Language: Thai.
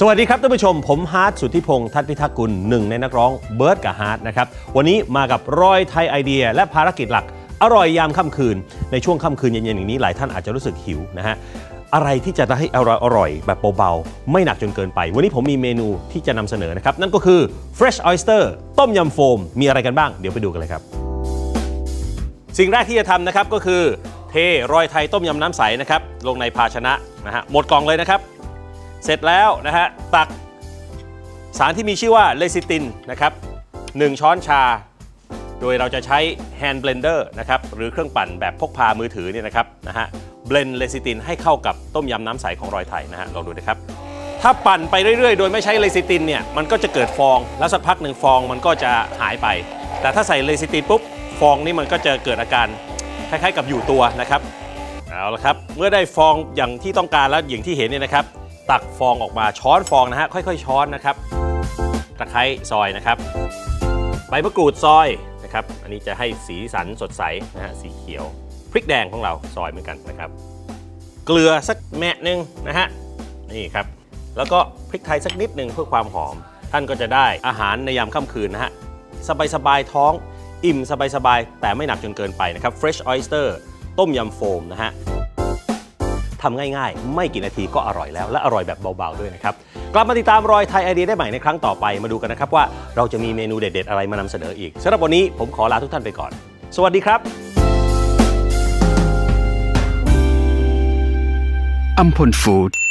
สวัสดีครับท่านผู้ชม ผมฮาร์ดสุทธิพงศ์ทัตพิทักษ์กุลหนึ่งในนักร้องเบิร์ดกับฮาร์ดนะครับ วันนี้มากับรอยไทยไอเดีย และภารกิจหลัก อร่อยยามค่ำคืน ในช่วงค่ำคืนเย็นๆอย่างนี้หลายท่านอาจจะรู้สึกหิวนะฮะอะไรที่จะทำให้อร่อยอร่อยแบบเบาๆ ไม่หนักจนเกินไป วันนี้ผมมีเมนูที่จะนำเสนอนะครับ นั่นก็คือ fresh oyster ต้มยำโฟม มีอะไรกันบ้างเดี๋ยวไปดูกันเลยครับ สิ่งแรกที่จะทำนะครับก็คือเทรอยไทยต้มยำน้ำใสนะครับลงในภาชนะนะฮะหมดกล่องเลยนะครับ เสร็จแล้วนะฮะตักสารที่มีชื่อว่าเลซิตินนะครับ1ช้อนชา โดยเราจะใช้แฮนด์เบลนเดอร์นะครับหรือเครื่องปั่นแบบพกพามือถือเนี่ยนะครับนะฮะเบลนเลซิตินให้เข้ากับต้มยำน้ำใสของรอยไทยนะฮะลองดูนะครับถ้าปั่นไปเรื่อยๆ โดยไม่ใช้เลซิตินเนี่ยมันก็จะเกิดฟองแล้วสักพักหนึ่งฟองมันก็จะหายไป แต่ถ้าใส่เลซิตินปุ๊บฟองนี่มันก็จะเกิดอาการคล้ายๆ กับอยู่ตัวนะครับเอาละครับเมื่อได้ฟองอย่างที่ต้องการแล้วอย่างที่เห็นเนี่ยนะครับ ตักฟองออกมาช้อนฟองนะฮะค่อยๆช้อนนะครับตะไคร้ซอยนะครับใบมะกรูดซอยนะครับอันนี้จะให้สีสันสดใสนะฮะสีเขียวพริกแดงของเราซอยเหมือนกันนะครับ เกลือสักแมะหนึ่งนะฮะนี่ครับแล้วก็พริกไทยสักนิดหนึ่งเพื่อความหอม ท่านก็จะได้อาหารในยามค่ำคืนนะฮะสบายๆท้อง อิ่มสบายๆแต่ไม่หนักจนเกินไปนะครับ fresh oyster ต้มยำโฟมนะฮะ ทำง่ายๆ ไม่กี่นาทีก็อร่อยแล้ว และอร่อยแบบเบาๆด้วยนะครับ กลับมาติดตามรอยไทยไอเดียได้ใหม่ในครั้งต่อไปมาดูกันนะครับว่าเราจะมีเมนูเด็ดๆ อะไรมานำเสนออีกสำหรับวันนี้ผมขอลาทุกท่านไปก่อน สวัสดีครับอัมพลฟู้ด